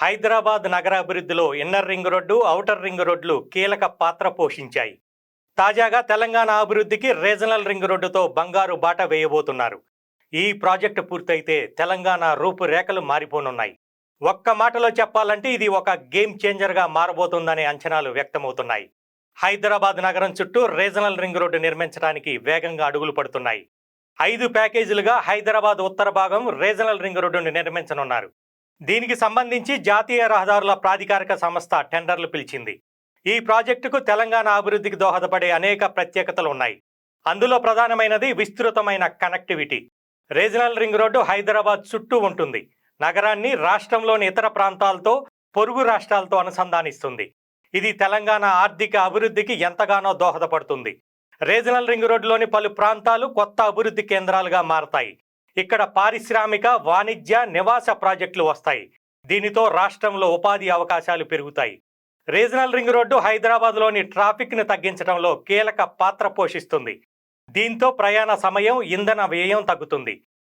హైదరాబాద్ నగర అభివృద్ధిలో inner ring road outer ring రోడ్లు కీలక పాత్ర పోషించాయి. తాజాగా తెలంగాణ అభివృద్ధికి రీజనల్ రింగ్ రోడ్డుతో బంగారు బాట వేయబోతున్నారు. ఈ ప్రాజెక్టు పూర్తయితే తెలంగాణ రూపురేఖలు మారిపోనున్నాయి. ఒక్క మాటలో చెప్పాలంటే ఇది ఒక గేమ్ చేంజర్గా మారబోతుందనే అంచనాలు వ్యక్తమవుతున్నాయి. హైదరాబాద్ నగరం చుట్టూ రీజనల్ రింగ్ రోడ్డు నిర్మించడానికి వేగంగా అడుగులు పడుతున్నాయి. ఐదు ప్యాకేజీలుగా హైదరాబాద్ ఉత్తర భాగం రీజనల్ రింగ్ రోడ్డును నిర్మించనున్నారు. దీనికి సంబంధించి జాతీయ రహదారుల ప్రాధికారిక సంస్థ టెండర్లు పిలిచింది. ఈ ప్రాజెక్టుకు తెలంగాణ అభివృద్ధికి దోహదపడే అనేక ప్రత్యేకతలు ఉన్నాయి. అందులో ప్రధానమైనది విస్తృతమైన connectivity. Regional ring road Hyderabad చుట్టూ ఉంటుంది. నగరాన్ని రాష్ట్రంలోని ఇతర ప్రాంతాలతో పొరుగు రాష్ట్రాలతో అనుసంధానిస్తుంది. ఇది తెలంగాణ ఆర్థిక అభివృద్ధికి ఎంతగానో దోహదపడుతుంది. రీజనల్ రింగ్ రోడ్డులోని పలు ప్రాంతాలు కొత్త అభివృద్ధి కేంద్రాలుగా మారతాయి. ఇక్కడ పారిశ్రామిక వాణిజ్య నివాస ప్రాజెక్టులు వస్తాయి. దీనితో రాష్ట్రంలో ఉపాధి అవకాశాలు పెరుగుతాయి. రీజనల్ రింగ్ రోడ్డు హైదరాబాద్లోని ట్రాఫిక్ను తగ్గించడంలో కీలక పాత్ర పోషిస్తుంది. దీంతో ప్రయాణ సమయం ఇంధన వ్యయం తగ్గుతుంది.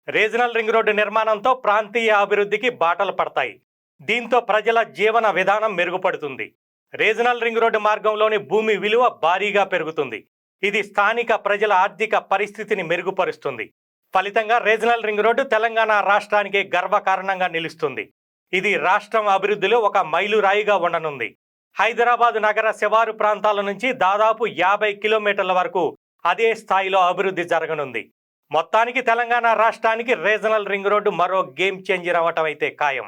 రీజనల్ రింగ్ రోడ్డు నిర్మాణంతో ప్రాంతీయ అభివృద్ధికి బాటలు పడతాయి. దీంతో ప్రజల జీవన విధానం మెరుగుపడుతుంది. రీజనల్ రింగ్ రోడ్డు మార్గంలోని భూమి విలువ భారీగా పెరుగుతుంది. ఇది స్థానిక ప్రజల ఆర్థిక పరిస్థితిని మెరుగుపరుస్తుంది. ఫలితంగా రీజనల్ రింగ్ రోడ్డు తెలంగాణ రాష్ట్రానికి గర్వకారణంగా నిలుస్తుంది. ఇది రాష్ట్రం అభివృద్ధిలో ఒక మైలురాయిగా ఉండనుంది. హైదరాబాద్ నగర శివారు ప్రాంతాల నుంచి దాదాపు యాభై కిలోమీటర్ల వరకు అదే స్థాయిలో అభివృద్ధి జరగనుంది. మొత్తానికి తెలంగాణ రాష్ట్రానికి రీజనల్ రింగ్ రోడ్డు మరో గేమ్ చేంజర్ అవటం అయితే ఖాయం.